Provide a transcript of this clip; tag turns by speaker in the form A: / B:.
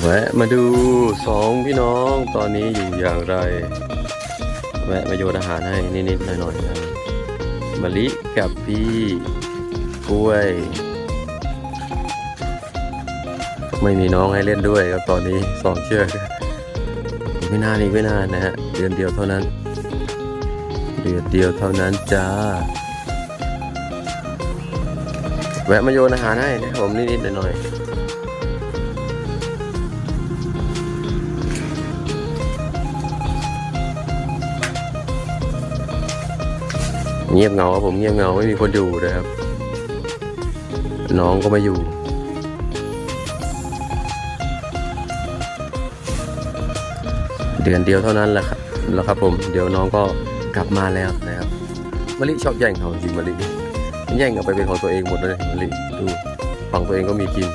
A: แวะมาดูสองพี่น้องตอนนี้อยู่อย่างไร แวะมาโยนอาหารให้นิดๆหน่อยๆนะมะลิกับพี่กล้วย ไม่มีน้องให้เล่นด้วยครับตอนนี้สองเชือกอีกไม่นานอีกไม่นานนะฮะเดือนเดียวเท่านั้น เดือนเดียวเท่านั้นจ้า แวะมาโยนอาหารให้นะผมนิดๆหน่อยๆ เงียบเงาครับผมเงียบเงาไม่มีคนอยู่นะครับ น้องก็ไม่อยู่เดือนเดียวเท่านั้นแหละครับแล้วครับผมเดี๋ยวน้องก็กลับมาแล้วนะครับมะลิชอบแย่งเขาจริงมะลิแย่งเอาไปเป็นของตัวเองหมดเลยมะลิดูฝั่งตัวเองก็มีกิน